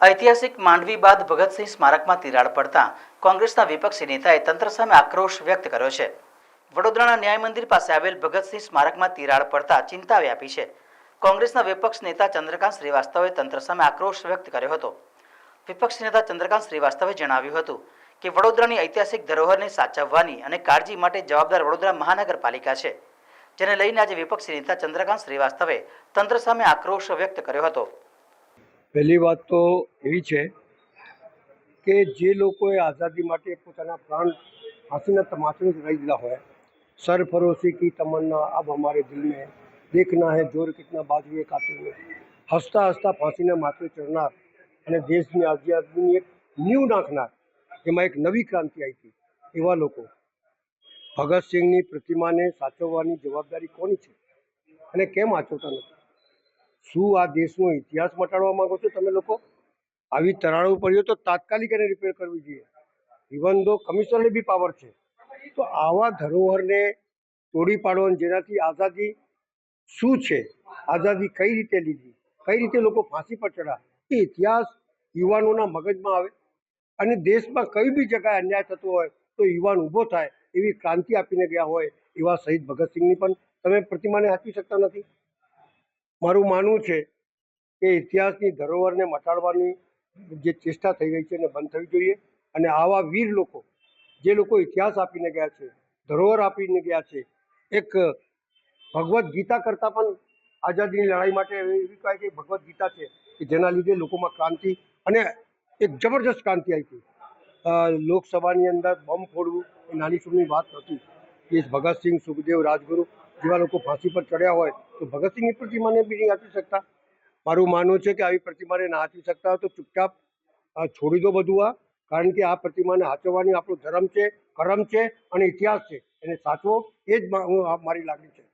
ઐતિહાસિક માંડવી બાદ ભગતસિંહ સ્મારકમાં તિરાડ પડતા કોંગ્રેસના વિપક્ષી નેતાએ તંત્ર સામે આક્રોશ વ્યક્ત કર્યો છે. વડોદરાના ન્યાય મંદિર પાસે આવેલ ભગતસિંહ સ્મારકમાં તિરાડ પડતા ચિંતા વ્યાપી છે. કોંગ્રેસના વિપક્ષ નેતા ચંદ્રકાંત શ્રીવાસ્તવે તંત્ર સામે આક્રોશ વ્યક્ત કર્યો હતો. વિપક્ષ નેતા ચંદ્રકાંત શ્રીવાસ્તવે જણાવ્યું હતું કે વડોદરાની ઐતિહાસિક ધરોહરને સાચવવાની અને કાળજી માટે જવાબદાર વડોદરા મહાનગરપાલિકા છે. જેને લઈને આજે વિપક્ષી નેતા ચંદ્રકાંત શ્રીવાસ્તવે તંત્ર સામે આક્રોશ વ્યક્ત કર્યો હતો. પહેલી વાત તો એવી છે કે જે લોકોએ આઝાદી માટે પોતાના પ્રાણ ફાંસીના તમાચે રહી દીધા હોય સરફરોશી કી તમન્ના અબ અમારે દિલ દેખના હે, જોર કિતના બાજુએ કાતિલ હસતા હસતા ફાંસીને માથે ચડનાર અને દેશની આઝાદીની એક નીવ નાખનાર જેમાં એક નવી ક્રાંતિ આવી હતી, એવા લોકો. ભગતસિંહની પ્રતિમાને સાચવવાની જવાબદારી કોની છે? અને કેમ આચવતા નથી? શું આ દેશનો ઇતિહાસ મટાડવા માંગો છો તમે લોકો? આવી તરાડો પડ્યો તો તાત્કાલિક એને રિપેર કરવી જોઈએ. ઇવન દો કમિશનરને બી પાવર છે. તો આવા ધરોહરને તોડી પાડો જેનાથી આઝાદી શું છે? આઝાદી કઈ રીતે લીધી? કઈ રીતે લોકો ફાંસી પર ચડ્યા એ ઇતિહાસ યુવાનોના મગજમાં આવે. અને દેશમાં કઈ બી જગ્યાએ અન્યાય થતો હોય તો યુવાન ઊભો થાય, એવી ક્રાંતિ આપીને ગયા હોય એવા શહીદ ભગતસિંહની પણ તમે પ્રતિમાને આપી શકતા નથી. મારું માનવું છે કે ઇતિહાસની ધરોહરને મટાડવાની જે ચેષ્ટા થઈ રહી છે એને બંધ થવી જોઈએ અને આવા વીર લોકો, જે લોકો ઇતિહાસ આપીને ગયા છે, ધરોહર આપીને ગયા છે, એક ભગવદ્ ગીતા કરતાં પણ આઝાદીની લડાઈ માટે એવી કહેવાય કે ભગવદ્ ગીતા છે કે જેના લીધે લોકોમાં ક્રાંતિ અને એક જબરજસ્ત ક્રાંતિ આવી હતી. લોકસભાની અંદર બોમ્બ ફોડવું એ નાની સુની વાત નથી એ ભગતસિંહ, સુખદેવ રાજગુરુ જેવા લોકો ફાંસી પર ચડ્યા હોય તો ભગતસિંહની પ્રતિમાને બી નહીં હાંચી શકતા. મારું માનવું છે કે આવી પ્રતિમાને ના હાંચી શકતા તો ચૂપચાપ છોડી દો બધું આ. કારણ કે આ પ્રતિમાને હાંચવવાની આપણો ધર્મ છે, કરમ છે અને ઇતિહાસ છે. એને સાચવો, એ જ મારી લાગણી છે.